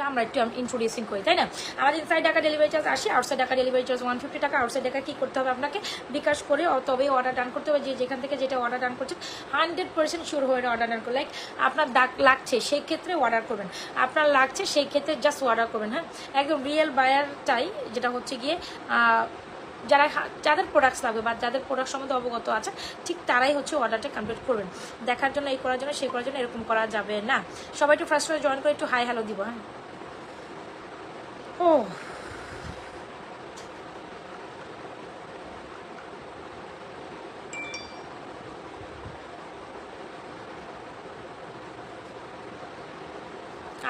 টা আমরা একটু ইন্ট্রোডিউসিং করি, তাই না? আমাদের ইনসাইড টাকা ডেলিভারি চার্জ আসি আউটসাইড টাকা ডেলিভারি চার্জ ওয়ান ফিফটি টাকা আউটসাইড টাকা কী করতে হবে আপনাকে? বিকাশ করে তবেই অর্ডার ডান করতে হবে, যে যেখান থেকে যেটা অর্ডার ডান করছেন হান্ড্রেড পার্সেন্ট শিওর হয়ে অর্ডার ডান করবে লাইক আপনার দাগ লাগছে, সেই ক্ষেত্রে অর্ডার করবেন। আপনার লাগছে, সেই ক্ষেত্রে জাস্ট অর্ডার করবেন হ্যাঁ? একদম রিয়েল বায়ারটাই যেটা হচ্ছে গিয়ে যারা যাদের প্রোডাক্টস লাগবে বা যাদের প্রোডাক্ট সম্বন্ধে অবগত আছে ঠিক তারাই হচ্ছে অর্ডারটা কমপ্লিট করবেন। দেখার জন্য, এই করার জন্য, সেই করার জন্য এরকম করা যাবে না। সবাই একটু ফার্স্ট করে জয়েন করে একটু হাই হ্যালো দিব হ্যাঁ? ও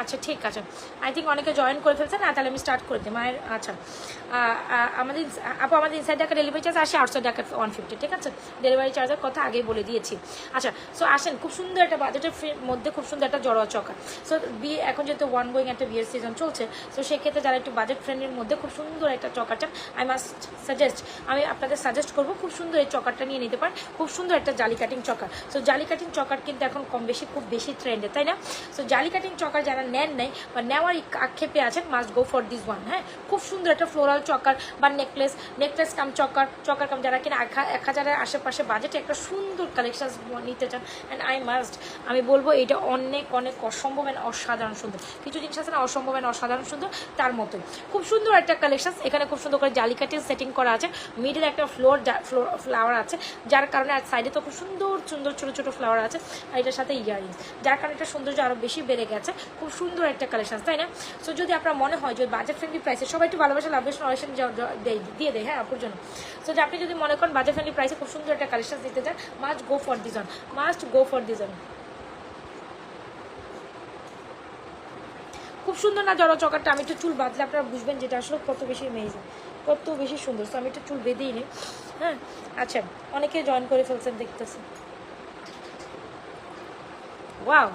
আচ্ছা ঠিক আছে। আই থিঙ্ক অনেকে জয়েন করে ফেলছে না, তাহলে আমি স্টার্ট করে দিই। মায়ের আচ্ছা। আমাদের আপু, আমাদের ইনসাইড টাকা ডেলিভারি চার্জ আসে আউটসাইড টাকা ওয়ান ফিফটি ঠিক আছে? ডেলিভারি চার্জের কথা আগেই বলে দিয়েছি। আচ্ছা সো আসেন, খুব সুন্দর একটা বাজেটের মধ্যে খুব সুন্দর একটা জড়োয়া চকা। সো বিয়ে এখন যেহেতু ওয়ান গোয়িং একটা বিয়ের সিজন চলছে সো সেক্ষেত্রে যারা একটু বাজেট ফ্রেন্ডের মধ্যে খুব সুন্দর একটা চকা চান আই মাস্ট সাজেস্ট আমি আপনাদের সাজেস্ট করব খুব সুন্দর এই চকারটা নিয়ে নিতে পারেন। খুব সুন্দর একটা জালি কাটিং চকার সো জালি কাটিং চকার কিন্তু এখন কম বেশি, খুব বেশি ট্রেন্ডে তাই না? সো জালি কাটিং চকার যারা নেন নাই বা নেওয়ার আক্ষেপে আছেন must go for this one হ্যাঁ? খুব সুন্দর একটা ফ্লোরাল চকার বা necklace necklace cum choker choker cum যারা কিনা এক হাজারের আশেপাশে বাজেটে একটা সুন্দর কালেকশন নিতে চান অ্যান্ড আই মাস্ট আমি বলব এটা অনেক অনেক অসম্ভব and অসাধারণ সুন্দর। কিছু জিনিস আছে না অসম্ভব and অসাধারণ সুন্দর? তার মতোই। খুব সুন্দর একটা কালেকশন এখানে খুব সুন্দর করে জালি কাটিং সেটিং করা আছে মিডিল একটা ফ্লোর ফ্লোর ফ্লাওয়ার আছে, যার কারণে আর সাইডে তো খুব সুন্দর সুন্দর ছোটো ছোটো ফ্লাওয়ার আছে, আর এটার সাথে ইয়ারিংস যার কারণে এটা সৌন্দর্য আরও বেশি বেড়ে গেছে, খুব সুন্দর একটা কালেকশন তাই না? সো যদি আপনার মনে হয় যে বাজেট ফ্রেন্ডলি প্রাইসে সবাই একটু ভালোবাসা, লাভ অয়েশন দিয়ে দেয় হ্যাঁ আপুর জন্য। সো যে আপনি যদি মনে করেন বাজেট ফ্রেন্ডলি প্রাইসে খুব সুন্দর একটা কালেকশন দিতে চান must go for this must go for this খুব সুন্দর না জড়ো চকারটা? আমি একটু চুল বাঁধলে আপনারা বুঝবেন যেটা আসলে কত বেশি মেয়েজিং কত বেশি সুন্দর। তো আমি একটু চুল বেঁধেই নিই হ্যাঁ? আচ্ছা অনেকে জয়েন করে ফেলছেন দেখতেছি ওয়াও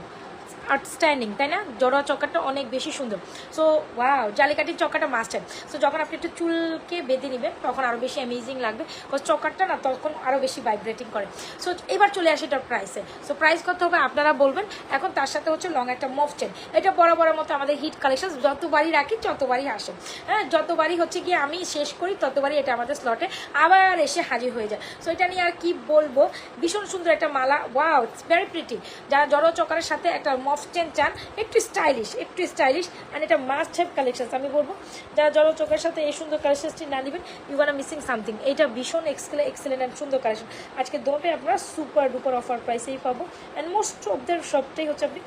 আউটস্ট্যান্ডিং, তাই না? জড়োয়া চক্কাটা অনেক বেশি সুন্দর। সো ওয়াও জালিকাটির চক্কাটা মাস্টার সো যখন আপনি একটু চুলকে বেঁধে নেবেন, তখন আরও বেশি অ্যামেজিং লাগবে। বিকজ চক্কারটা না তখন আরও বেশি ভাইব্রেটিং করে। সো এবার চলে আসে এটার প্রাইসে সো প্রাইস কত হবে আপনারা বলবেন। এখন তার সাথে হচ্ছে লং একটা মফ চেন এটা বড় বড় মতো আমাদের হিট কালেকশন যতবারই রাখি, ততবারই আসে। হ্যাঁ যতবারই হচ্ছে গিয়ে আমি শেষ করি, ততবারই এটা আমাদের স্লটে আবার এসে হাজির হয়ে যায়। সো এটা নিয়ে আর কি বলব? ভীষণ সুন্দর একটা মালা। ওয়াও ইটস ভেরি প্রিটি যারা জড়ো চকারের সাথে একটা মফ চেন চান, একটু স্টাইলিশ একটু স্টাইলিশ অ্যান্ড এটা মাস্ট হ্যাভ কালেকশন আমি বলব। যারা জল চোখের সাথে এই সুন্দর কালেকশনটি না নেবেন ইউ আর মিসিং সামথিং এইটা ভীষণ এক্সেলে এক্সেলেন্ট অ্যান্ড সুন্দর কালেকশন আজকে দোপে আপনারা সুপার ডুপার অফার প্রাইসেই পাবো। অ্যান্ড মোস্ট অফ দ্য সবটাই হচ্ছে আপনি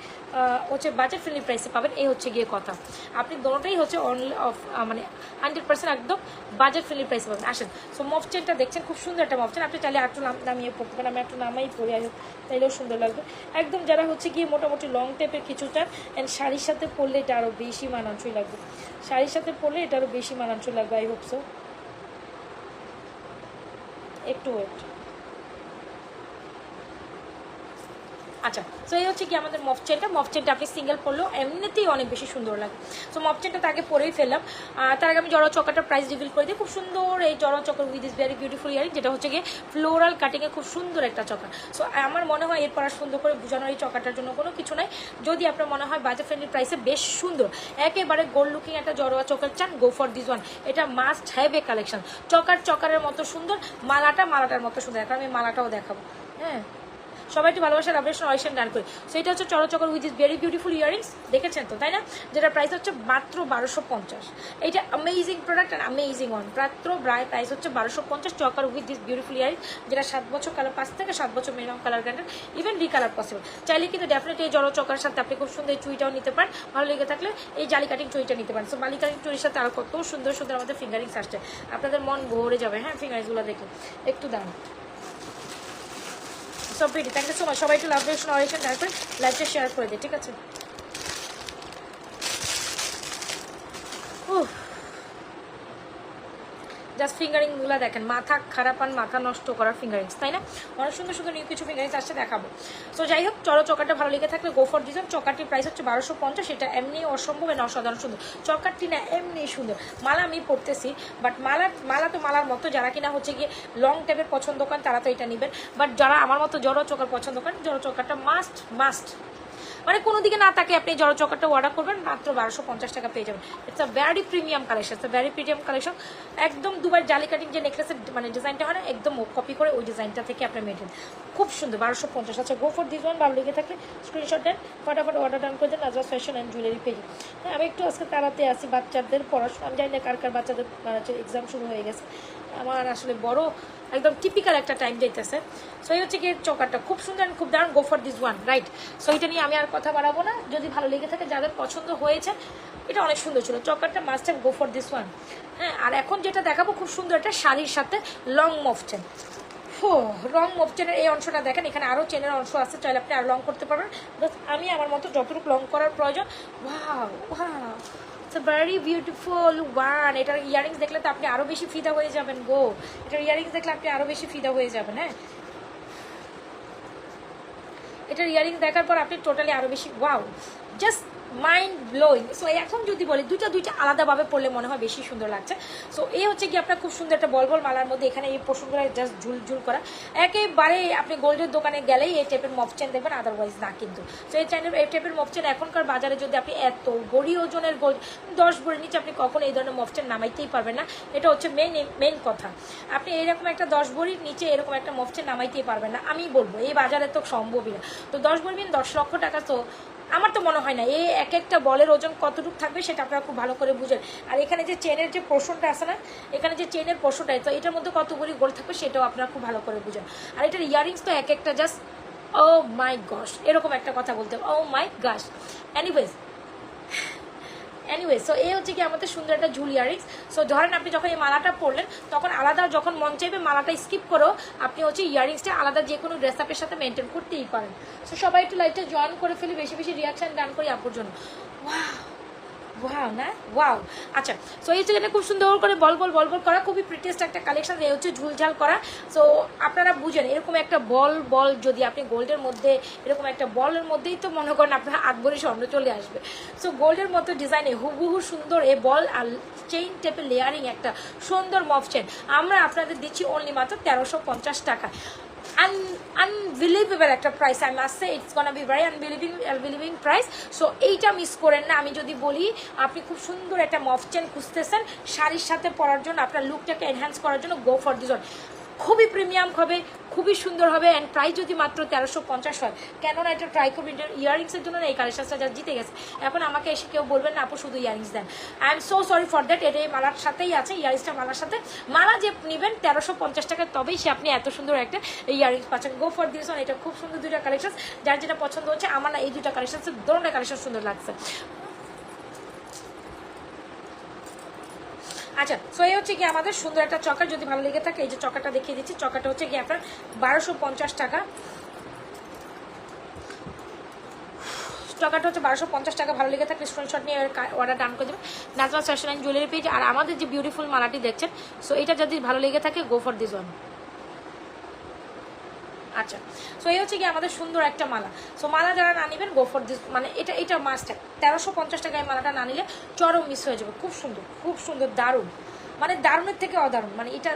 হচ্ছে বাজেট ফ্রেন্ডলি প্রাইসে পাবেন, এই হচ্ছে গিয়ে কথা। আপনি দোনোটাই হচ্ছে অনলি অফ মানে হান্ড্রেড পার্সেন্ট একদম বাজেট ফ্রেন্ডলি প্রাইসে পাবেন। আসেন সো মফ চেনটা দেখছেন, খুব সুন্দর একটা মফ চেন আপনি চাইলে একটু নাম, নামিয়ে পড়তে পারেন, আমি একটু নামাই পরে আই তাইলেও সুন্দর লাগবে। একদম যারা হচ্ছে গিয়ে মোটামুটি লং টাইপের কিছু চান অ্যান্ড শাড়ির সাথে পরলে এটা আরও বেশি মানানসই লাগবে। শাড়ির সাথে পরলে এটা আরও বেশি মানানসই লাগবে আই হোপ সো একটু ওয়েট আচ্ছা সো এই হচ্ছে কি আমাদের মফ চেনটা আপনি সিঙ্গেল পরলেও এমনিতেই অনেক বেশি সুন্দর লাগে। সো মফ চেনটা তাকে পরেই ফেললাম। তার আগে আমি জড়ো চকাটা প্রাইস রিভিল করে দিই। খুব সুন্দর এই জড়ো choker with is very beautiful earring যেটা হচ্ছে গিয়ে ফ্লোরাল কাটিংয়ে খুব সুন্দর একটা চকা। সো আমার মনে হয় এরপর আর সুন্দর করে বোঝানোর এই চকাটার জন্য কোনো কিছু নাই। যদি আপনার মনে হয় বাজেট ফ্রেন্ডলি প্রাইসে বেশ সুন্দর। একেবারে গোল্ড লুকিং একটা জড়োয়া চকার চান গো ফর দিস ওয়ান এটা must have a collection choker চকারের মতো সুন্দর, মালাটা মালাটার মতো সুন্দর। এখন আমি মালাটাও দেখাবো। হ্যাঁ। সবাই একটু ভালোবাসার লাভেশন অয়েশন ডান করি। সো এটা হচ্ছে চরচকর with is very beautiful earrings দেখেছেন তো, তাই না? যেটা প্রাইস হচ্ছে মাত্র বারোশো পঞ্চাশ। এটা amazing product and amazing one মাত্র প্রাইস হচ্ছে বারোশো পঞ্চাশ choker with this beautiful earrings যেটা সাত বছর কালার পাঁচ থেকে সাত বছর minimum colour guaranteed even recolour possible চাইলে কিন্তু ডেফিনেটলি এই জড়ো চকার সাথে আপনি খুব সুন্দর এই চুইটাও নিতে পারেন। ভালো লেগে থাকলে এই জালি কাটিং চুইটা নিতে পারেন। সো বালি কাটিং চুরির সাথে আরও কত সুন্দর সুন্দর আমাদের ফিঙ্গারিংস আসছে। আপনাদের মন ভরে যাবে হ্যাঁ ফিঙ্গারিংসগুলো দেখে একটু দাম সব video thank you so much সবাই একটু লাভ রেশন অরেশন তারপরে লাইভটা শেয়ার করে দিই ঠিক আছে? জাস্ট ফিঙ্গারিংগুলো দেখেন, মাথা খারাপ আর মাথা নষ্ট করার ফিঙ্গারিংস তাই না? অনেক সুন্দর সুন্দর নিউ কিছু ফিঙ্গারিংস আসছে, দেখাবো। সো যাই হোক, চলো চকারটা ভালো লেগে থাকলে গো ফর দিজন চকারটির প্রাইস হচ্ছে বারোশো পঞ্চাশ, এটা এমনি অসম্ভব না অসাধারণ সুন্দর। চকারটি না এমনি সুন্দর। মালা আমি পড়তেছি বাট মালা মালা তো মালার মতো, যারা কিনা হচ্ছে গিয়ে লং টাইপের পছন্দ করেন, তারা তো এটা নেবেন। বাট যারা আমার মতো জড়ো চকার পছন্দ করেন, জড়ো চকারটা মাস্ট মাস্ট মানে কোনো দিকে না তাকে আপনি জড়ো চকারটা অর্ডার করবেন, মাত্র বারোশো পঞ্চাশ টাকা পেয়ে যাবেন। It's a very premium collection it's very premium collection একদম দুবার জালি কাটিং যে নেকলেসের মানে ডিজাইনটা হয় না, একদম কপি করে ওই ডিজাইনটা থেকে আপনি মেটেন খুব সুন্দর, বারোশো পঞ্চাশ। আচ্ছা গো ফর দিস ভালো লেগে থাকলে স্ক্রিনশট দেন, ফটাফট অর্ডার ডান করে দেন নাজওয়াজ ফ্যাশন অ্যান্ড জুয়েলারি পেজে হ্যাঁ আমি একটু আজকে তাড়াতে আসি বাচ্চাদের পড়াশোনা, আমি জানি না কার কার বাচ্চাদের এক্সাম শুরু হয়ে গেছে। আমার আসলে বড়, একদম টিপিক্যাল একটা টাইম যাইতেছে। সো এই হচ্ছে কি চকারটা। খুব সুন্দর and খুব দারুণ go for this one right so এটা নিয়ে আমি আর কথা বাড়াবো না। যদি ভালো লেগে থাকে, যাদের পছন্দ হয়েছে, এটা অনেক সুন্দর ছিল। চকারটা must go for this one হ্যাঁ আর এখন যেটা দেখাবো, খুব সুন্দর একটা শাড়ির সাথে লং মফচেন হো রং মফচেনের এই অংশটা দেখেন, এখানে আরও চেনের অংশ আছে, চাইলে আপনি আরও লং করতে পারবেন। আমি আমার মতো যতটুকু লং করার প্রয়োজন wow wow it's very beautiful one এটার ইয়ারিংস দেখলে তো আপনি আরও বেশি ফিদা হয়ে যাবেন গো। এটার ইয়ারিংস দেখলে আপনি আরও বেশি ফিদা হয়ে যাবেন হ্যাঁ? এটার ইয়ারিং দেখার পর আপনি টোটালি আরও বেশি wow just mind blowing so এখন যদি বলি, দুইটা দুইটা আলাদাভাবে পড়লে মনে হয় বেশি সুন্দর লাগছে। সো এই হচ্ছে কি আপনার খুব সুন্দর একটা বলবল মালার মধ্যে এখানে এই পোষণগুলো জাস্ট ঝুল ঝুল করা। একেবারে আপনি গোল্ডের দোকানে গেলেই এই টাইপের মফচেন দেখবেন আদারওয়াইজ না কিন্তু। সো এই চ্যানেল এই টাইপের মফচেন এখনকার বাজারে যদি আপনি এত বড়ি ওজনের গোল্ড, দশ বড়ির নিচে আপনি কখনো এই ধরনের মফচেন নামাইতেই পারবেন না। এটা হচ্ছে মেন মেন কথা। আপনি এরকম একটা দশ বড়ির নিচে এরকম একটা মফচেন নামাইতেই পারবেন না। আমি বলব, এই বাজারে তো সম্ভবই না। তো দশ বড়ি মিন দশ লক্ষ টাকা, তো আমার তো মনে হয় না, এই এক একটা বলের ওজন কতটুকু থাকবে সেটা আপনারা খুব ভালো করে বুঝেন। আর এখানে যে চেনের যে পোর্শনটা আছে না, এখানে যে চেনের পোর্শনটা, তো এটার মধ্যে কতগুলি গোল থাকবে সেটাও আপনারা খুব ভালো করে বুঝেন। আর এটার ইয়ারিংস তো এক একটা, জাস্ট, ও মাই গস এরকম একটা কথা বলতে ও মাই গাস এনিওয়েজ এনিওয়ে সো এই হচ্ছে কি আমাদের সুন্দর একটা ঝুল ইয়ারিংস সো ধরেন আপনি যখন এই মালাটা পরলেন, তখন আলাদা যখন মন চাইবে মালাটা স্কিপ করেও আপনি হচ্ছে ইয়ারিংসটা আলাদা যে কোনো ড্রেস আপের সাথে মেনটেন করতেই পারেন। সো সবাই একটু লাইফটা জয়েন করে ফেলি, বেশি বেশি রিয়াকশান দান করি আপুর জন্য। ওয়াও ওয়াও না? ওয়াও আচ্ছা সো এই জায়গাটা খুব সুন্দর করে বল বল বল বল করা, খুবই প্রিটেস্ট একটা কালেকশন এই হচ্ছে ঝুলঝাল করা। সো আপনারা বুঝেন, এরকম একটা বল বল যদি আপনি গোল্ডের মধ্যে, এরকম একটা বলের মধ্যেই তো মনে করেন আপনার ভরে স্বর্ণ চলে আসবে। সো গোল্ডের মতো ডিজাইনে হুবহু সুন্দর এই বল আর চেইন টেপের লেয়ারিং একটা সুন্দর মফ চেন আমরা আপনাদের দিচ্ছি অনলি মাত্র তেরোশো পঞ্চাশ টাকা। আনবিলিভেবল একটা price I must say it's gonna be very unbelieving unbelieving price so এইটা মিস করেন না। আমি যদি বলি, আপনি খুব সুন্দর একটা মফ চেন খুঁজতেছেন, শাড়ির সাথে পরার জন্য, আপনার লুকটাকে এনহ্যান্স করার জন্য গো ফর দিস খুবই প্রিমিয়াম হবে, খুবই সুন্দর হবে অ্যান্ড প্রাইস যদি মাত্র তেরোশো পঞ্চাশ হয়। কেননা এটা ট্রাই করবেন ইয়ারিংসের জন্য এই কালেকশনটা যা জিতে গেছে। এখন আমাকে এসে কেউ বলবেন না, আপু, শুধু earrings then. I am so sorry for that এটা এই মালার সাথেই আছে ইয়ারিংসটা মালার সাথে। মালা যে নেবেন তেরোশো পঞ্চাশ টাকা, তবেই সে আপনি এত সুন্দর একটা ইয়ারিংস পাচ্ছেন। গো ফর দিস এটা খুব সুন্দর দুইটা কালেকশন যার যেটা পছন্দ হচ্ছে, আমার না এই দুইটা কালেকশন দোনোটা কালেকশন সুন্দর লাগছে। আচ্ছা সো এই হচ্ছে গিয়ে আমাদের সুন্দর একটা চকা যদি ভালো লেগে থাকে, এই যে চকাটা দেখিয়ে দিচ্ছি। চকাটা হচ্ছে কি আপনার বারোশো পঞ্চাশ টাকা। টাকাটা হচ্ছে বারোশো পঞ্চাশ টাকা, ভালো লেগে থাকলে স্ক্রিনশট নিয়ে অর্ডার ডান করে দেবেন। Natural fashion and jewellery page আর আমাদের যে বিউটিফুল মালাটি দেখছেন সো এটা যদি ভালো লেগে থাকে গো ফর দিস ওয়ান আচ্ছা। সো এই হচ্ছে কি আমাদের সুন্দর একটা মালা। সো মালা যারা না নেবেন গো ফর দিস মানে এটা এটা মাস্ট তেরোশো পঞ্চাশ টাকায় মালাটা না নিলে চরম মিস হয়ে যাবে। খুব সুন্দর খুব সুন্দর, দারুণ। মানে দারুণের থেকে অদারুণ। মানে এটা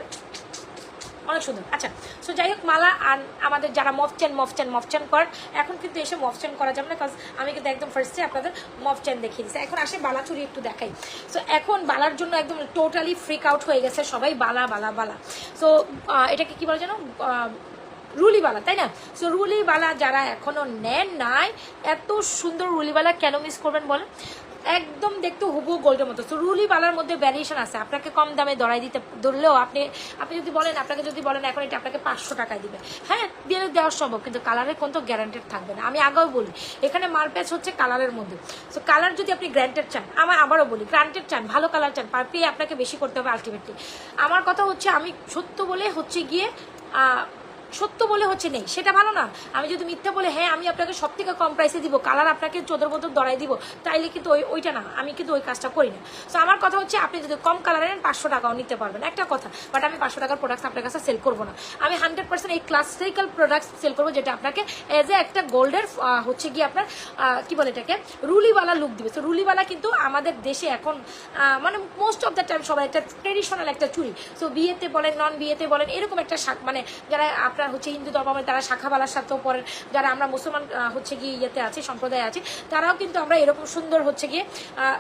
অনেক সুন্দর। আচ্ছা সো যাই হোক, মালা আর আমাদের যারা মফচেন মফচেন মফচেন করেন, এখন কিন্তু এসে মফচেন করা যাবে না কাজ আমি কিন্তু একদম ফার্স্টে আপনাদের মফচেন দেখিয়ে দিচ্ছি। এখন আসে বালা চুরি একটু দেখাই। সো এখন বালার জন্য একদম টোটালি ফ্রিক আউট হয়ে গেছে সবাই, বালা বালা বালা। সো এটাকে কি বলে যেন? রুলিবালা, তাই না? সো রুলিবালা যারা এখনও নেন নাই, এত সুন্দর রুলিবালা কেন মিস করবেন বলেন? একদম দেখতে হুবু গোল্ডের মতো। তো রুলিবালার মধ্যে ভ্যারিয়েশন আছে। আপনাকে কম দামে দড়াই দিতে, ধরলেও আপনি আপনি যদি বলেন, আপনাকে যদি বলেন, এখন এটা আপনাকে পাঁচশো টাকায় দিবে। হ্যাঁ দিয়ে দেওয়া সম্ভব, কিন্তু কালারের কোনো গ্যারান্টেড থাকবে না। আমি আগেও বলি, এখানে মারপ্যাচ হচ্ছে কালারের মধ্যে। সো কালার যদি আপনি গ্র্যান্টেড চান, আমার আবারও বলি গ্র্যান্টেড চান, ভালো কালার চান পার পেয়ে আপনাকে বেশি করতে হবে আলটিমেটলি আমার কথা হচ্ছে, আমি সত্য বলে হচ্ছে গিয়ে সত্য বলে হচ্ছে নেই, সেটা ভালো না। আমি যদি মিথ্যা বলে হ্যাঁ আমি আপনাকে সব থেকে কম প্রাইসে দিব কালার আপনাকে চোদ্দ বছর দড়াই দিব, তাইলে কিন্তু ওই ওইটা না, আমি কিন্তু ওই কাজটা করি না। সো আমার কথা হচ্ছে, আপনি যদি কম কালার নেন পাঁচশো টাকাও নিতে পারবেন, একটা কথা বাট আমি পাঁচশো টাকার প্রোডাক্টস আপনার কাছে সেল করব না। আমি হান্ড্রেড পার্সেন্ট এই ক্লাসিক্যাল প্রোডাক্টস সেল করব, যেটা আপনাকে এজ এ একটা গোল্ডের হচ্ছে গিয়ে আপনার কি বলে এটাকে, রুলিওয়ালা লুক দিবে। তো রুলিওয়ালা কিন্তু আমাদের দেশে এখন মানে মোস্ট অফ দ্য টাইম সবাই একটা ট্রেডিশনাল একটা চুরি সো বিয়েতে বলেন নন বিয়েতে বলেন, এরকম একটা মানে যারা আপনার আপনার হচ্ছে হিন্দু ধর্মাবলী তারা শাখাবালার সাথেও পড়েন, যারা আমরা মুসলমান হচ্ছে গিয়ে ইয়েতে আছি, সম্প্রদায়ে আছি, তারাও কিন্তু আমরা এরকম সুন্দর হচ্ছে গিয়ে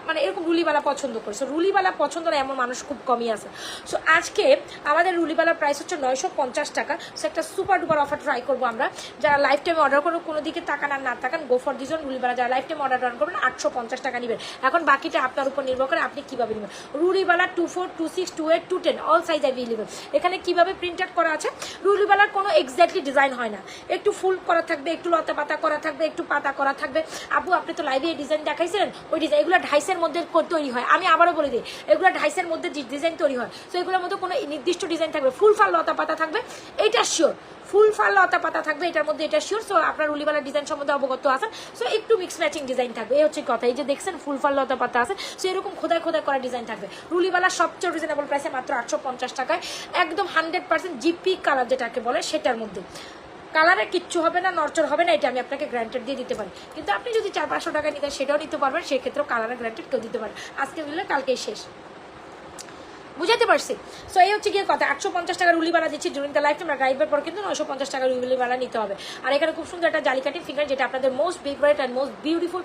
মানে এরকম রুলিবালা পছন্দ করি। সো রুলিবালা পছন্দ না এমন মানুষ খুব কমই আছে। সো আজকে আমাদের রুলিবালার প্রাইস হচ্ছে নয়শো পঞ্চাশ টাকা। সো একটা সুপার ডুপার অফার ট্রাই করব আমরা। যারা লাইফ টাইমে অর্ডার করব কোনো দিকে তাকান আর না তাকান গো ফর দিজন রুলিবালা যারা লাইফ টাইমে অর্ডার করবেন, আটশো পঞ্চাশ টাকা নেবেন। এখন বাকিটা আপনার উপর নির্ভর করে আপনি কীভাবে নেবেন। রুলিবালা two four, two six, two eight, two ten all size available এখানে কীভাবে প্রিন্ট আউট করা আছে? রুলিবালার কোনো এক্স্যাক্টলি ডিজাইন হয় না। একটু ফুল করা থাকবে, একটু লতা পাতা করা থাকবে, একটু পাতা করা থাকবে। আপু, আপনি তো লাইভে ডিজাইন দেখাইছিলেন, ওই ডিজাইন এগুলো ঢাইসের মধ্যে তৈরি হয়। আমি আবারও বলে দিই, এগুলো ঢাইসের মধ্যে ডিজাইন তৈরি হয় তো এগুলোর মধ্যে কোনো নির্দিষ্ট ডিজাইন থাকবে, ফুল ফাল লতা পাতা থাকবে এইটা শিওর ফুল ফাল লতা পাতা থাকবে, এটার মধ্যে এটা শিওর সো আপনার উলিবালা ডিজাইন সম্বন্ধে অবগত আছেন সো একটু মিক্স ম্যাচিং ডিজাইন থাকবে, এই হচ্ছে কথা, এই যে দেখছেন ফুল ফাল লতা পাতা আছে সো এরকম খোদায় খোদায় করা ডিজাইন থাকবে। রুলিবালা সবচেয়ে রিজনেবল প্রাইসে মাত্র আটশো পঞ্চাশ টাকায়, একদম হান্ড্রেড পার্সেন্ট জিপি কালার যেটাকে বলে, সেটার মধ্যে। কালারে কিচ্ছু হবে না নরচর হবে না, এটা আমি আপনাকে গ্রান্টেড দিয়ে দিতে পারি। কিন্তু আপনি যদি চার পাঁচশো টাকা নিতেন সেটাও নিতে পারবেন, সেক্ষেত্রেও কালারে গ্রান্টেড কেউ দিতে পারেন আজকে নিলে কালকেই শেষ। বুঝাতে পারছি। সো এই হচ্ছে গিয়ে কথা। আটশো পঞ্চাশ টাকার উলিবালা দিচ্ছি ডুরিং দ্য লাইফ টাইম ড্রাইভের পর কিন্তু নয়শো পঞ্চাশ টাকার উলিবালা নিতে হবে। আর এখানে খুব সুন্দর একটা জালিকাটি ফিঙ্গার যেটা আপনাদের most favourite and most beautiful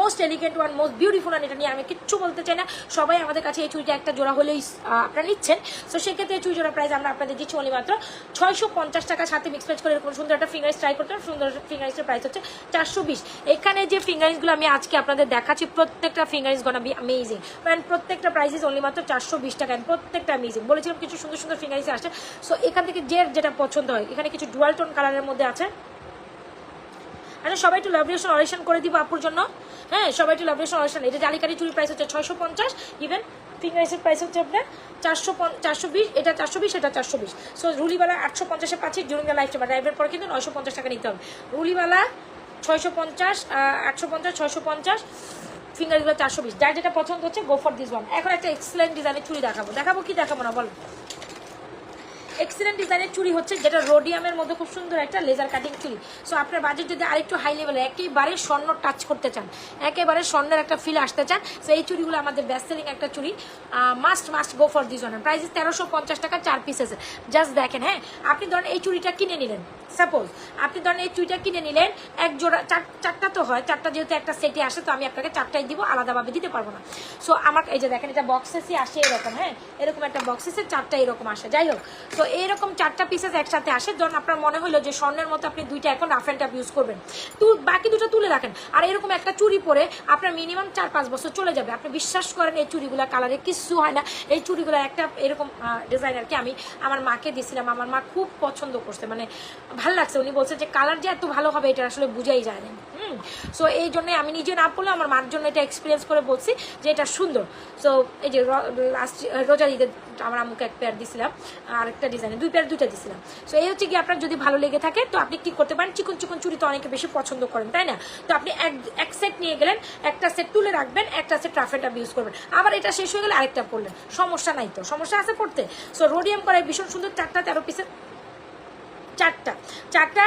most elegant one most beautiful and এটা নিয়ে আমি কিচ্ছু বলতে চাই না। সবাই আমাদের কাছে এই চুড়িটা একটা জোড়া হলেই আপনারা নিচ্ছেন। সো সেক্ষেত্রে এই চুড়ি জোড়া প্রাইস আমরা আপনাদের দিচ্ছি অনলি মাত্র ছয়শো পঞ্চাশ টাকার সাথে মিক্স ম্যাচ করে এরকম সুন্দর একটা ফিঙ্গারিস ট্রাই করতে সুন্দর ফিঙ্গারিসের প্রাইস হচ্ছে চারশো বিশ। এখানে যে ফিঙ্গারিসগুলো আমি আজকে আপনাদের দেখাচ্ছি, প্রত্যেকটা finger is gonna be amazing and প্রত্যেকটা প্রাইস ইজ অনলি মাত্র চারশো বিশ টাকা। প্রত্যেকটা অ্যামেজিং বলেছিলাম কিছু সুন্দর সুন্দর ফিঙ্গারিস আসছে সো এখান থেকে যে যেটা পছন্দ হয়, এখানে কিছু ডুয়াল টোন কালারের মধ্যে আছে। আচ্ছা সবাই একটু লাভরিয়েশন অরেশন করে দিব আপুর জন্য। হ্যাঁ সবাই একটু লাভরিয়েশন অরেশন এটা জালিকারি চুরি প্রাইস হচ্ছে ছয়শো পঞ্চাশ ইভেন ফিঙ্গারিসের প্রাইস হচ্ছে আপনার চারশো চারশো বিশ, এটা চারশো বিশ, এটা চারশো বিশ। সো রুলিওয়ালা আটশো পঞ্চাশে পাচ্ছি জুনিং লাইফ টাইম ড্রাইভের পর কিন্তু নয়শো পঞ্চাশ টাকা নিতে হবে। রুলিওয়ালা ছয়শো পঞ্চাশ আটশো পঞ্চাশ, ছয়শো পঞ্চাশ। ফিঙ্গারগুলো চারশো বিশ। যার যেটা পছন্দ হচ্ছে গো ফর দিস ওয়ান এখন একটা এক্সেলেন্ট ডিজাইনের চুড়ি দেখাবো। দেখাবো কি দেখাবো না, বলো। এক্সিলেন্ট ডিজাইনের চুড়ি হচ্ছে, যেটা রোডিয়ামের মধ্যে খুব সুন্দর একটা লেজার কাটিং চুড়ি সো আপনার বাজেট যদি আরেকটু হাই লেভেলে একেবারে স্বর্ণ টাচ করতে চান, একেবারে স্বর্ণের একটা ফিল আসতে চান সো এই চুড়িগুলো আমাদের বেস্ট সেলিং একটা চুড়ি must must go for this one price তেরোশো পঞ্চাশ টাকা চার পিসেস জাস্ট দেখেন হ্যাঁ আপনি ধরেন এই চুড়িটা কিনে নিলেন। সাপোজ আপনি ধরেন এই চুড়িটা কিনে নিলেন, এক জোড়া, চার, চারটা তো হয়, চারটা যেহেতু একটা সেটে আসে, তো আমি আপনাকে চারটাই দিব, আলাদাভাবে দিতে পারব না। সো আমার, এই যে দেখেন, এটা বক্সেসই আসে এরকম হ্যাঁ এরকম একটা বক্সেসের চারটা এরকম আসে। যাই হোক তো এইরকম চারটা পিসেস একসাথে আসে। যখন আপনার মনে হলো যে স্বর্ণের মতো আপনি দুইটা এখন রাফ অ্যান্ড ইউজ করবেন। তো, বাকি দুটো তুলে রাখেন। আর এরকম একটা চুড়ি পরে আপনার মিনিমাম চার পাঁচ বছর চলে যাবে। আপনি বিশ্বাস করেন এই চুড়িগুলো কালারে কিছু হয় না। এই চুড়িগুলো একটা এরকম ডিজাইনারকে আমি আমার মাকে দিয়েছিলাম আমার মা খুব পছন্দ করছে। মানে ভালো লাগছে। উনি বলছে যে কালার যে এত ভালো হবে, এটা আসলে বুঝাই যায় না। হুম। সো এই জন্য আমি নিজে না পড়লে আমার মার জন্য এটা এক্সপিরিয়েন্স করে বলছি যে এটা সুন্দর। সো এই যে লাস্ট রোজার ঈদের আমার আম্মুকে এক পেয়ার দিছিলাম, আর একটা ডিজাইনে দুই পেয়ার দুইটা দিছিলাম। সো এই হচ্ছে কি আপনার যদি ভালো লেগে থাকে, তো আপনি কি করতে পারেন? চিকন চিকন চুরি তো অনেকে বেশি পছন্দ করেন, তাই না? তো আপনি এক এক সেট নিয়ে গেলেন, একটা সেট তুলে রাখবেন, একটা সেট ট্রাফেটা ইউজ করবেন। আবার এটা শেষ হয়ে গেলে আরেকটা পড়লেন সমস্যা নাই তো, সমস্যা আছে পড়তে। সো রোডিয়াম করায় ভীষণ সুন্দর, চারটা তেরো পিসের চারটা। চারটা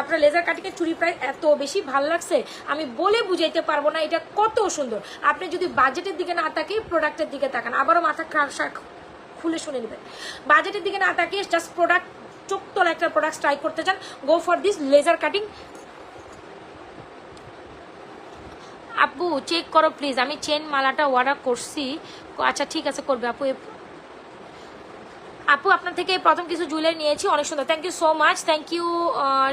আপনার লেজার কাটিংয়ের চুরি প্রাইস এত বেশি ভালো লাগছে, আমি বলে বুঝাইতে পারব না, এটা কত সুন্দর। আপনি যদি বাজেটের দিকে না তাকিয়ে প্রোডাক্টের দিকে তাকান, আবারও মাথা খুলে শুনে নেবেন। বাজেটের দিকে না তাকিয়ে জাস্ট প্রোডাক্ট চোখ তোলা একটা প্রোডাক্ট ট্রাই করতে চান go for this laser cutting আপু চেক করো প্লিজ আমি চেন মালাটা অর্ডার করছি। আচ্ছা ঠিক আছে, করবে আপু আপু, আপনার থেকে প্রথম কিছু জুয়েলারি নিয়েছি, অনেক সুন্দর। Thank you so much thank you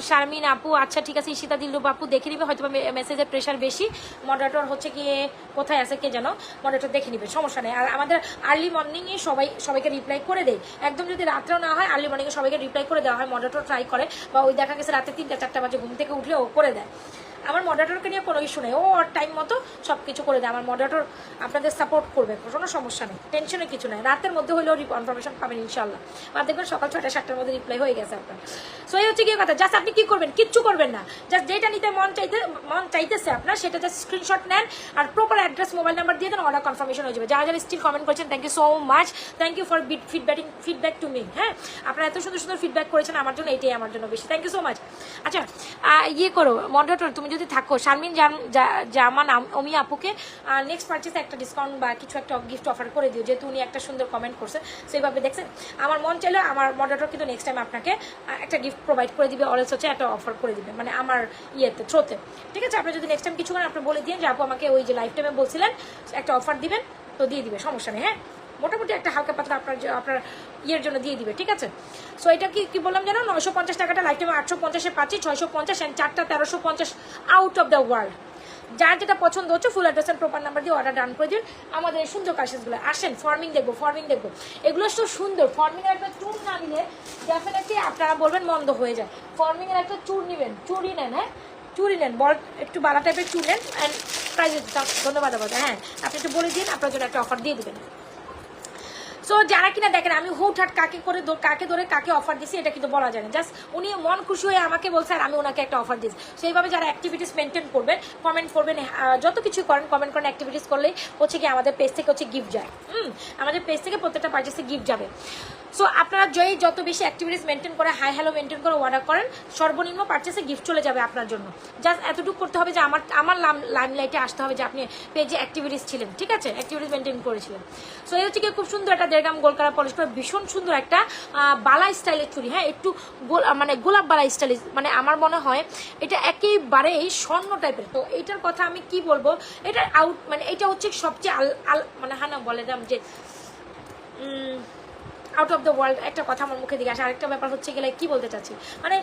Sharmin আপু। আচ্ছা ঠিক আছে, ঈশিতা দিলরূপ আপু, দেখে নিবে হয়তো মেসেজের প্রেশার বেশি। মডারেটর হচ্ছে গিয়ে কোথায় আছে কে জানো? মডারেটর দেখে নিবে, সমস্যা নেই। আর আমাদের আর্লি মর্নিংয়ে সবাই সবাইকে রিপ্লাই করে দেয় একদম যদি রাত্রেও না হয় আর্লি মর্নিংয়ে সবাইকে রিপ্লাই করে দেওয়া হয়। মডারেটর ট্রাই করে, বা ওই দেখা গেছে রাতে তিনটা, চারটা বাজে ঘুম থেকে উঠলে ও করে দেয়। আমার মডারেটরকে নিয়ে কোনো ইস্যু নেই। ও ওর টাইম মতো সব কিছু করে দেয়। আমার মডারেটর আপনাদের সাপোর্ট করবে। কোনো সমস্যা নেই। টেনশনের কিছু নেই। রাতের মধ্যে হলেও কনফার্মেশন পাবেন ইনশাল্লাহ আর দেখবেন সকাল ছয়টা, সাতটার মধ্যে রিপ্লাই হয়ে গেছে আপনার। সো এই হচ্ছে গিয়ে কথা। জাস্ট আপনি কি করবেন? কিচ্ছু করবেন না। জাস্ট যেটা নিতে মন চাইতে মন চাইতেছে আপনার, সেটা জাস্ট স্ক্রিনশট নেন আর প্রপার অ্যাড্রেস মোবাইল নাম্বার দিয়ে দেন অর্ডার কনফার্মেশন হয়ে যাবে। যারা যারা স্টিল কমেন্ট করেছেন thank you so much thank you for bit ফিডব্যাটিং feedback to me হ্যাঁ? আপনারা এত সুন্দর সুন্দর ফিডব্যাক করেছেন, আমার জন্য এটাই আমার জন্য বেশি। থ্যাংক ইউ সো মাচ আচ্ছা ইয়ে করো মডারেটর তুমি যদি থাকো, শারমিন জামান অমি আপুকে নেক্সট পার্চেসে একটা ডিসকাউন্ট বা কিছু একটা গিফট অফার করে দিও, যেহেতু উনি একটা সুন্দর কমেন্ট করছে, সেইভাবে দেখছেন? আমার মন চাইলে, আমার মডারেটর কিন্তু নেক্সট টাইম আপনাকে একটা গিফট প্রোভাইড করে দিবে অলস হচ্ছে একটা অফার করে দিবে মানে আমার ইয়েতে থ্রোতে ঠিক আছে? আপনি যদি নেক্সট টাইম কিছু করেন আপনি বলে দিন যে, আপু আমাকে ওই যে লাইফ টাইমে বলছিলেন, একটা অফার দিবেন, তো দিয়ে দিবে, সমস্যা নেই হ্যাঁ? মোটামুটি একটা হালকা পাতলা আপনার আপনার ইয়ের জন্য দিয়ে দিবে, ঠিক আছে? সো এটা কি কি বললাম জানো? নয়শো পঞ্চাশ টাকাটা লাইফ টাইমে আটশো পঞ্চাশে পাচ্ছি, ছয়শো পঞ্চাশ অ্যান্ড চারটা তেরোশো পঞ্চাশ আউট অফ দ্য ওয়ার্ল্ড যার যেটা পছন্দ হচ্ছে full address and proper number দিয়ে অর্ডার ডান করে দিন। আমাদের সুন্দর কাশেসগুলো আসেন ফর্মিং দেখব ফর্মিং দেখব। এগুলো তো সুন্দর। ফর্মিং এর একটা চুর না নিলে ডেফিনেটলি আপনারা বলবেন মন্দ হয়ে যায়। ফর্মিং এর একটা চুর নেবেন চুরি নেন হ্যাঁ? চুরি নেন। বল একটু বালা টাইপের চুর নেন অ্যান্ড প্রাইজ ধন্যবাদ হ্যাঁ আপনি একটু বলে দিন, আপনার জন্য একটা অফার দিয়ে দেবেন। সো যারা কিনা দেখেন আমি হুটহাট কাকে করে কাকে ধরে কাকে অফার দিছি এটা কিন্তু বলা যায় না জাস্ট উনি মন খুশি হয়ে আমাকে বলছে আর আমি ওনাকে একটা অফার দিয়েছি। সেইভাবে যারা অ্যাক্টিভিটিস মেনটেন করবেন কমেন্ট করবেন আহ, যত কিছু করেন কমেন্ট করেন অ্যাক্টিভিটিস করলেই হচ্ছে কি আমাদের পেজ থেকে হচ্ছে গিফট যায়। আমাদের পেজ থেকে প্রত্যেকটা পার্টিসে গিফট যাবে। সো আপনারা যেই যত বেশি অ্যাক্টিভিটিস মেনটেন করে হাই হ্যালো মেনটেন করে অর্ডার করেন, সর্বনিম্ন পার্চেসে গিফট চলে যাবে আপনার জন্য। জাস্ট এতটুকু করতে হবে যে আমার আমার লাইম লাইটে আসতে হবে যে আপনি পেজে অ্যাক্টিভিটিস ছিলেন, ঠিক আছে? অ্যাক্টিভিটিস মেনটেন করেছিলেন। সো এই হচ্ছে কি খুব সুন্দর একটা দেড় গ্রাম গোলকারা পলিশ করে, ভীষণ সুন্দর একটা বালা স্টাইলের চুড়ি। হ্যাঁ একটু গোল মানে গোলাপ বালা স্টাইল মানে আমার মনে হয় এটা একেবারেই স্বর্ণ টাইপের তো এইটার কথা আমি কি বলব? এটা আউট মানে এটা হচ্ছে সবচেয়ে আল আল মানে হ্যাঁ না বলে দাম যে আউট অফ দ্য ওয়ার্ল্ড একটা কথা আমার মুখে দিকে আসে। আরেকটা ব্যাপার হচ্ছে গেলে কি বলতে চাচ্ছি? মানে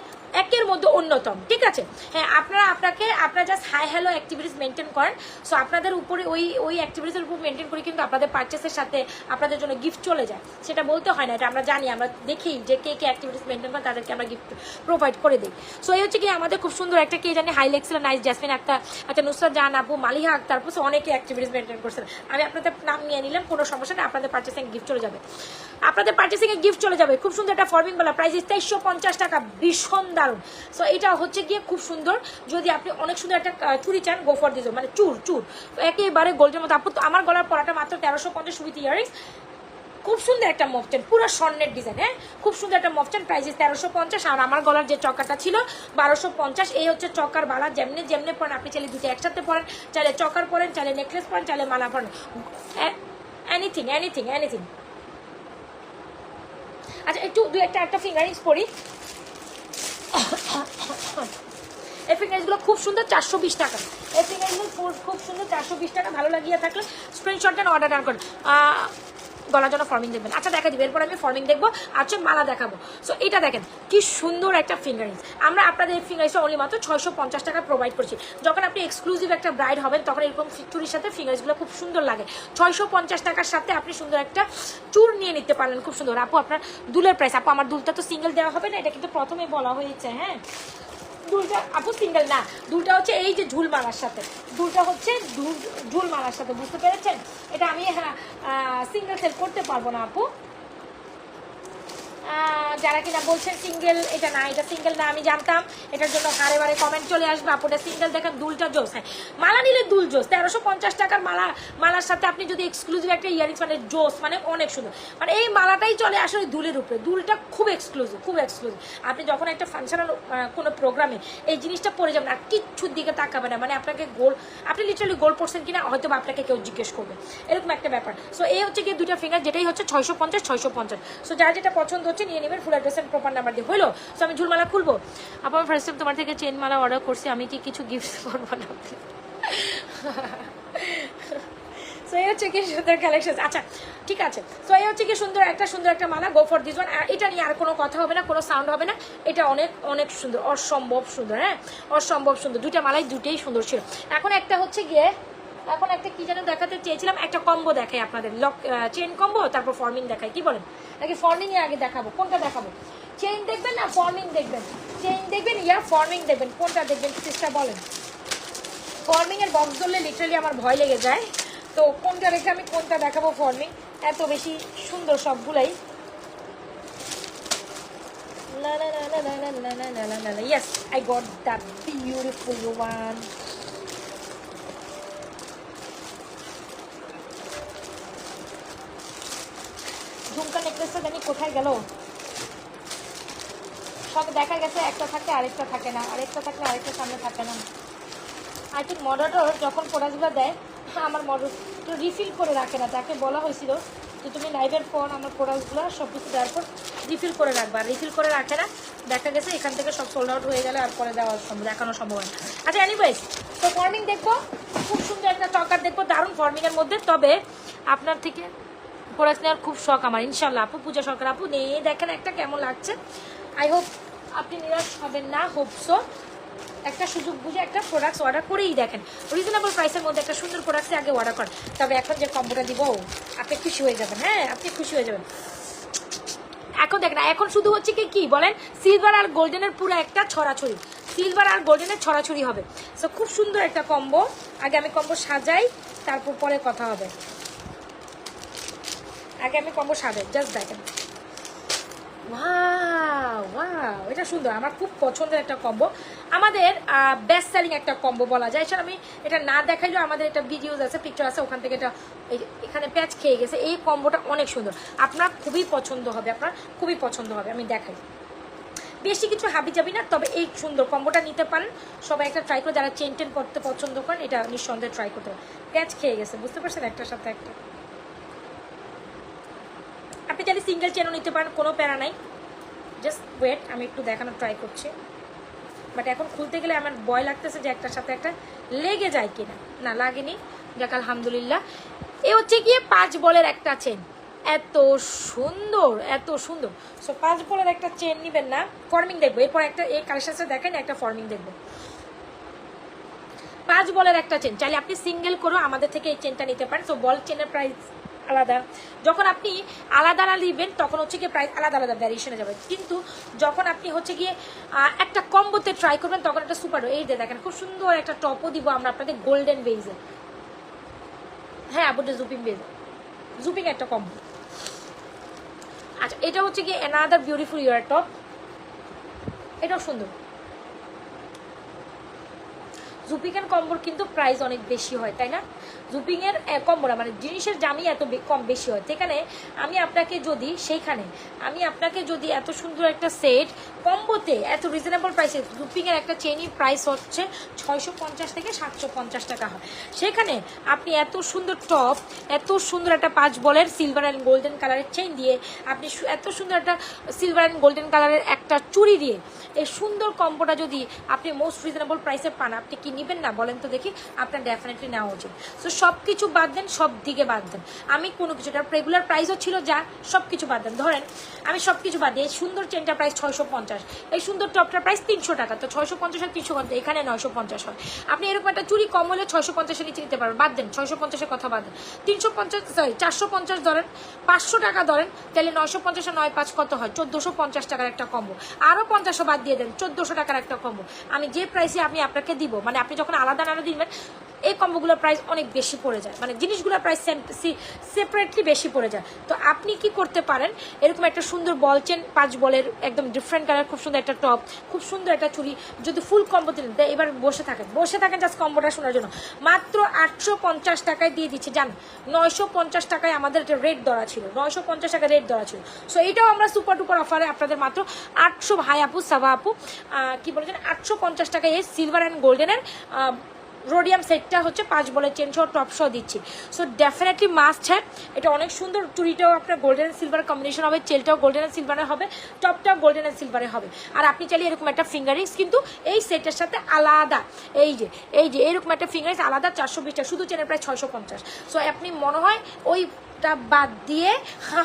একের মধ্যে অন্যতম, ঠিক আছে? হ্যাঁ আপনারা, আপনাকে, আপনারা just hi hello activities maintain করেন। সো আপনাদের উপরে ওই ওই অ্যাক্টিভিটিসের উপর মেনটেন করে কিন্তু আপনাদের পার্চেসের সাথে আপনাদের জন্য গিফট চলে যায়। সেটা বলতে হয় না, এটা আমরা জানি, আমরা দেখি যে কে কে অ্যাক্টিভিটিস মেনটেন করে, তাদেরকে আমরা গিফট প্রোভাইড করে দিই। সো এই হচ্ছে কি আমাদের খুব সুন্দর একটা কে জানি হাই হাইলেক্সেল নাইস জ্যাসমিন একটা একটা নুসরাত জাহান আপু মালিহা আক্তার তারপর অনেকে অ্যাক্টিভিটিস মেনটেন করছেন। আমি আপনাদের নাম নিয়ে নিলাম, কোনো সমস্যা নেই, আপনাদের পার্চেসিং গিফট চলে যাবে। আপনাদের পার্চেসিং এ গিফট চলে যাবে। খুব সুন্দর একটা ফর্মিং বলা। প্রাইস তেইশশো পঞ্চাশ টাকা। ভীষণ দারুণ। সো এটা হচ্ছে গিয়ে খুব সুন্দর। যদি আপনি অনেক সুন্দর একটা চুরি চান গো ফর মানে চুর চুর। একেবারে গোল্ডের মতো। আপু আমার গলার পরাটা মাত্র তেরোশো পঞ্চাশ উইথ ইয়ারিংস খুব সুন্দর একটা মফচেন পুরো স্বর্ণের ডিজাইন হ্যাঁ? খুব সুন্দর একটা মফচেন প্রাইস তেরোশো পঞ্চাশ। আর আমার গলার যে চকাটা ছিল, বারোশো পঞ্চাশ। এই হচ্ছে চকার বালা। যেমনি যেমনি পরেন, আপনি চাইলে দুটো একসাথে পরেন। চাইলে চকার পরেন, চাইলে নেকলেস পরেন, চাইলে মালা পরেন। এনিথিং এনিথিং এনিথিং আচ্ছা একটু দু একটা একটা ফিঙ্গারিংস পরি। এই ফিঙ্গারিংসগুলো খুব সুন্দর, চারশো বিশ টাকা। এই ফিঙ্গারিংসগুলো খুব- সুন্দর, চারশো বিশ টাকা, ভালো লাগিয়ে থাকলে স্ক্রিনশট দেন অর্ডার করেন গলার জন্য ফর্মিং দেখবেন। আচ্ছা দেখা দিবে এরপর আমি ফর্মিং দেখব আর হচ্ছে মালা দেখাবো। সো এটা দেখেন, কি সুন্দর একটা ফিঙ্গারিংস আমরা আপনাদের ফিঙ্গারিংসটা অনলি মাত্র ছয়শো পঞ্চাশ টাকা প্রোভাইড করছি। যখন আপনি এক্সক্লুসিভ একটা ব্রাইড হবেন, তখন এরকম চুরির সাথে ফিঙ্গারিংসগুলো খুব সুন্দর লাগে। ছয়শো পঞ্চাশ টাকার সাথে আপনি সুন্দর একটা চুর নিয়ে নিতে পারলেন, খুব সুন্দর। আপু, আপনার দুলের প্রাইস আপু, আমার দুলটা তো সিঙ্গেল দেওয়া হবে না, এটা কিন্তু প্রথমে বলা হয়েছে হ্যাঁ? দুলটা আপু সিঙ্গেল না। দুলটা হচ্ছে এই যে ঝুল মালার সাথে। দুলটা হচ্ছে ঝুল- মালার সাথে, বুঝতে পেরেছেন? এটা আমি হ্যাঁ সিঙ্গেল সেল করতে পারব না, আপু। যারা কিনা বলছেন সিঙ্গেল এটা না, এটা সিঙ্গেল না, আমি জানতাম। এটার জন্য হারে বারে কমেন্ট চলে আসবে। আপুটা সিঙ্গেল দেখেন, দুলটা জোস। হ্যাঁ মালা নিলে দুল জোস। তেরোশো পঞ্চাশ টাকার মালা, মালার সাথে আপনি যদি এক্সক্লুসিভ একটা ইয়ারিংস মানে জোস মানে অনেক সুন্দর। মানে এই মালাটাই চলে আসলে দুলের উপরে। দুলটা খুব এক্সক্লুসিভ খুব এক্সক্লুসিভ আপনি যখন একটা ফাংশনাল কোনো প্রোগ্রামে এই জিনিসটা পরে যাবেন, আর কিচ্ছুর দিকে তাকাবে না। মানে আপনাকে গোল, আপনি লিটারালি গোল পড়ছেন কিনা, হয়তো বা আপনাকে কেউ জিজ্ঞেস করবে। এরকম একটা ব্যাপার। সো এই হচ্ছে গিয়ে দুইটা ফিঙ্গার যেটাই হচ্ছে ছয়শো পঞ্চাশ ছয়শো পঞ্চাশ। সো যার যেটা পছন্দ হচ্ছে, নিয়ে নেবেন full address and proper number দিয়ে। হলো সো আমি ঝুলমালা খুলবো। আপু ফার্স্ট টাইম তোমার থেকে চেন মালা অর্ডার করছি, আমি কি কিছু গিফট করব না? সো এই হচ্ছে কি সুন্দর কালেকশন আচ্ছা ঠিক আছে। সো এই হচ্ছে কি সুন্দর, একটা সুন্দর একটা মালা গো ফর দিস ওয়ান এটা নিয়ে আর কোনো কথা হবে না, কোনো সাউন্ড হবে না। এটা অনেক অনেক সুন্দর, অসম্ভব সুন্দর হ্যাঁ? অসম্ভব সুন্দর। দুইটা মালাই দুটেই সুন্দর ছিল। এখন একটা হচ্ছে গিয়ে এখন একটা কি যেন দেখাতে চেয়েছিলাম একটা কম্বো দেখাই আপনাদের লক চেন কম্বো তারপর ফর্মিং দেখাই কি বলেন নাকি ফর্মিং এর আগে দেখাবো কোনটা দেখাবো চেইন দেখবেন না ফর্মিং দেখবেন চেইন দেখবেন ইয়া ফর্মিং দেখবেন কোনটা দেখবেন চেষ্টা বলেন ফর্মিং এর বক্স ধরলে লিটারালি আমার ভয় লেগে যায় তো কোনটা রেখে আমি কোনটা দেখাবো ফর্মিং এত বেশি সুন্দর সবগুলাই la la la la la la la la la la. Yes, I got that beautiful one. ঝুমকা নেকলেসটা জানি কোথায় গেল? সব দেখা গেছে, একটা থাকে, আরেকটা থাকে না। আরেকটা থাকলে আরেকটা সামনে থাকে না। আই থিঙ্ক মডারেটর যখন প্রোডাক্টগুলো দেয়, আমার মডার একটু রিফিল করে রাখে না। তাকে বলা হয়েছিল যে তুমি লাইভের পর আমার প্রোডাক্টগুলো সব কিছু দেওয়ার পর রিফিল করে রাখবা। রিফিল করে রাখে না, দেখা গেছে এখান থেকে সব সোল্ড আউট হয়ে গেলে আর পরে দেওয়া সম্ভব, দেখানো সম্ভব হয়। আচ্ছা এনিওয়েজ তো ফর্মিং দেখব, খুব সুন্দর একটা চকার দেখব, দারুণ ফর্মিংয়ের মধ্যে। তবে আপনার থেকে প্রোডাক্ট নেওয়ার খুব শখ আমার ইনশাল্লাহ আপু, পূজা সরকার আপু। নিয়ে দেখেন একটা কেমন লাগছে। আই হোপ আপনি নিরাশ হবেন না হোপ সো একটা সুযোগ বুঝে একটা প্রোডাক্টস অর্ডার করেই দেখেন। রিজনেবল প্রাইসের মধ্যে একটা সুন্দর প্রোডাক্টসে আগে অর্ডার করেন। তবে এখন যে কম্বোটা দিব আপনি খুশি হয়ে যাবেন হ্যাঁ আপনি খুশি হয়ে যাবেন। এখন দেখেন, এখন শুধু হচ্ছে কি কি বলেন? সিলভার আর গোল্ডেনের পুরো একটা ছড়াছড়ি। সিলভার আর গোল্ডেনের ছড়াছড়ি হবে। সো খুব সুন্দর একটা কম্বো আগে আমি কম্বো সাজাই, তারপর পরে কথা হবে। আগে আমি কম্বো সাজাই জাস্ট দেখেন। ওয়াও এটা সুন্দর, আমার খুব পছন্দের একটা কম্বো। আমাদের বেস্ট সেলিং একটা কম্বো বলা যায়। আমি এটা না দেখাইলেও আমাদের একটা ভিডিওস আছে পিকচার আছে, ওখান থেকে এটা এখানে প্যাচ খেয়ে গেছে। এই কম্বোটা অনেক সুন্দর। আপনার খুবই পছন্দ হবে, আপনার খুবই পছন্দ হবে, আমি দেখাই। বেশি কিছু হাবি যাবি না, তবে এই সুন্দর কম্বোটা নিতে পারেন। সবাই একটা ট্রাই করে, যারা চেন টেন করতে পছন্দ করেন, এটা নিঃসন্দেহে ট্রাই করতে পারেন। প্যাচ খেয়ে গেছে, বুঝতে পারছেন? একটার সাথে একটা। আপনি চাইলে সিঙ্গেল চেনও নিতে পারেন, কোনো প্যারা নাই। জাস্ট ওয়েট আমি একটু দেখানোর ট্রাই করছি। বাট এখন খুলতে গেলে আমার ভয় লাগতেছে যে একটার সাথে একটা লেগে যায় কিনা। না, লাগেনি। যাক, আলহামদুলিল্লাহ। এ হচ্ছে গিয়ে পাঁচ বলের একটা চেন এত সুন্দর এত সুন্দর। সো পাঁচ বলের একটা চেন নেবেন না। ফর্মিং দেখব। এরপর একটা, এই কালেকশনটা দেখেন, একটা ফর্মিং দেখব। পাঁচ বলের একটা চেন চাইলে আপনি সিঙ্গেল করেও আমাদের থেকে এই চেনটা নিতে পারেন। সো বল চেনের প্রাইস আলাদা। যখন আপনি আলাদা আলাদা নেবেন, তখন হচ্ছে গিয়ে প্রাইস আলাদা আলাদা ভ্যারিয়েশনে যাবে। কিন্তু যখন আপনি হচ্ছে গিয়ে একটা কম্বোতে ট্রাই করবেন, তখন একটা সুপার এই যে দেখেন, খুব সুন্দর একটা টপও দিব আমরা আপনাদের গোল্ডেন বেইজে হ্যাঁ আপনাদের জুপিং বেজে জুপিং একটা কম্বো আচ্ছা এটা হচ্ছে গিয়ে এনাদার বিউটিফুল ইয়ার টপ এটাও সুন্দর। জুপিংয়ের কম্বোর কিন্তু প্রাইস অনেক বেশি হয়, তাই না? জুপিংয়ের কম্বোরা মানে জিনিসের দামই এত কম বেশি হয়। সেখানে আমি আপনাকে যদি, সেইখানে আমি আপনাকে যদি এত সুন্দর একটা সেট কম্বোতে এত রিজনেবল প্রাইসে জুপিংয়ের একটা চেনির প্রাইস হচ্ছে ছয়শো পঞ্চাশ থেকে সাতশো পঞ্চাশ টাকা হয়। সেখানে আপনি এত সুন্দর টপ এত সুন্দর একটা পাঁচ বলের সিলভার অ্যান্ড গোল্ডেন কালারের চেইন দিয়ে আপনি এত সুন্দর একটা সিলভার অ্যান্ড গোল্ডেন কালারের একটা চুড়ি দিয়ে, এই সুন্দর কম্বোটা যদি আপনি মোস্ট রিজনেবল প্রাইসে পান, আপনি কি নেবেন না, বলেন তো দেখি, আপনার ডেফিনেটলি নেওয়া উচিত। সো সব কিছু বাদ দেন সব দিকে বাদ দেন। আমি কোনো কিছু রেগুলার প্রাইসও ছিল যা সব কিছু বাদ দেন। ধরেন, আমি সব কিছু বাদ দিই সুন্দর চেনটার প্রাইস ছয়শো পঞ্চাশ, এই সুন্দর টপটার প্রাইস তিনশো টাকা, তো ছয়শো পঞ্চাশ আর তিনশো পঞ্চাশ, এখানে নয়শো পঞ্চাশ হয়। আপনি এরকম একটা চুরি কম হলে ছয়শো পঞ্চাশের নিচে নিতে পারবেন। বাদ দেন, ছয়শো পঞ্চাশের কথা বাদ দেন। তিনশো পঞ্চাশ সরি চারশো পঞ্চাশ ধরেন, পাঁচশো টাকা ধরেন, তাহলে নয়শো পঞ্চাশ নয় পাঁচ কত হয়? চোদ্দোশো পঞ্চাশ টাকার একটা কম্বো আরও পঞ্চাশশো বাদ দিয়ে দেন, চোদ্দোশো টাকার একটা কম্বো আমি যে প্রাইসে আমি আপনাকে দিব মানে আপনি যখন আলাদা আলাদা দিবেন এই কম্বোগুলোর প্রাইস অনেক বেশি পড়ে যায়। মানে জিনিসগুলোর প্রাইস সেপারেটলি বেশি পড়ে যায়। তো আপনি কি করতে পারেন? এরকম একটা সুন্দর বল চেন পাঁচ বলের একদম ডিফারেন্ট কালার খুব সুন্দর একটা টপ খুব সুন্দর একটা চুড়ি, যদি ফুল কম্বো দিলেন তাই এবার বসে থাকেন বসে থাকেন জাস্ট কম্বোটা শোনার জন্য। মাত্র আটশো পঞ্চাশ টাকায় দিয়ে দিচ্ছি, জান, নয়শো পঞ্চাশ টাকায় আমাদের একটা রেট ধরা ছিল, নয়শো পঞ্চাশ টাকা রেট ধরা ছিল। সো এইটাও আমরা সুপার টুপার অফারে আপনাদের মাত্র আটশো ভাই আপু সাবা আপু কি বলেছেন আটশো পঞ্চাশ টাকায় এই সিলভার অ্যান্ড গোল্ডেনের রোডিয়াম সেটটা হচ্ছে পাঁচ বলের চেন সহ টপ সহ দিচ্ছি। সো ডেফিনেটলি মাস্ট হ্যাভ এটা অনেক সুন্দর চুরিটাও আপনার গোল্ডেন সিলভার কম্বিনেশন হবে চেলটাও গোল্ডেন অ্যান্ড সিলভারে হবে টপটাও গোল্ডেন অ্যান্ড সিলভারে হবে। আর আপনি চাইলে এরকম একটা ফিঙ্গারিংস কিন্তু এই সেটের সাথে আলাদা, এই যে এই যে, এরকম একটা ফিঙ্গারিংস আলাদা চারশো বিশটা, শুধু চেনের প্রায় ছয়শো পঞ্চাশ। সো আপনি মনে হয় ওই টা বাদ দিয়ে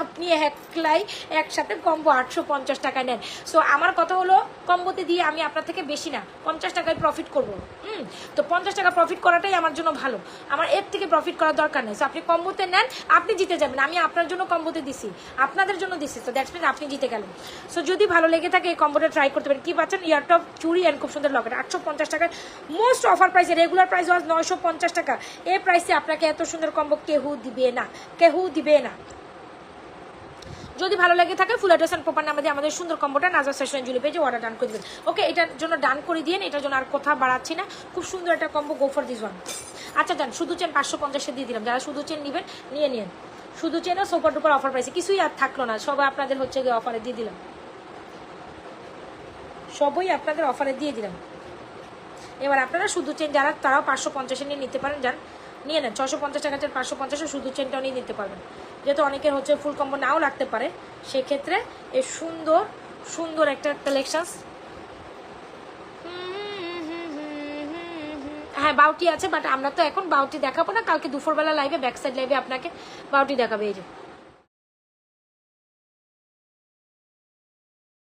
আপনি একলাই একসাথে কম্বো আটশো পঞ্চাশ টাকায় নেন। সো আমার কথা হলো কম্বোতে দিয়ে আমি আপনার থেকে বেশি না, পঞ্চাশ টাকায় প্রফিট করব। হুম, তো পঞ্চাশ টাকা প্রফিট করাটাই আমার জন্য ভালো। আমার এর থেকে প্রফিট করার দরকার নেই। সো আপনি কম্বোতে নেন, আপনি জিতে যাবেন। আমি আপনার জন্য কম্বোতে দিছি, আপনাদের জন্য দিছি। তো দ্যাটস মিন আপনি জিতে গেলেন। সো যদি ভালো লেগে থাকে এই কম্বোটা ট্রাই করতে পারেন। কি পাচ্ছেন? ইয়ারটপ চুরি অ্যান্ড খুব সুন্দর লকেট আটশো পঞ্চাশ টাকায় মোস্ট অফার প্রাইসে রেগুলার প্রাইস ওয়াজ নয়শো পঞ্চাশ টাকা। এই প্রাইসে আপনাকে এত সুন্দর কম্বো কেহু দিবে না। কেহু দিবে না। যদি ভালো লাগে থাকে full address and proper number দিয়ে আমাদের সুন্দর কম্বোটা নাজার সেশন জুলি পেজে অর্ডার ডান করে দেবেন। ওকে এটার জন্য ডান করে দিন এটার জন্য আর কথা বাড়াচ্ছি না। খুব সুন্দর একটা combo go for this one আচ্ছা যান শুধু চেন পাঁচশো পঞ্চাশে দিয়ে দিলাম। যারা শুধু চেন নেবেন, নিয়ে নিন শুধু চেনও সুপার টুপার অফার পাইছে কিছুই আর থাকল না। সবাই আপনাদের হচ্ছে গিয়ে অফারে দিয়ে দিলাম। সবই আপনাদের অফারে দিয়ে দিলাম। এবার আপনারা শুধু চেন, যারা, তারাও পাঁচশো পঞ্চাশে নিয়ে নিতে পারেন যান নিয়ে নেন। ছশো পঞ্চাশ টাকা চেন, পাঁচশো পঞ্চাশে শুধু চেনটাও নিয়ে নিতে পারবেন। যেহেতু অনেকের হচ্ছে ফুল কম্বো নাও লাগতে পারে, সেক্ষেত্রে এই সুন্দর সুন্দর একটা কালেকশনস হ্যাঁ বাউটি আছে বাট আমরা তো এখন বাউটি দেখাবো না। কালকে দুপুরবেলা লাইভে ব্যাক সাইড লাইভে আপনাকে বাউটি দেখাবে, এই যে।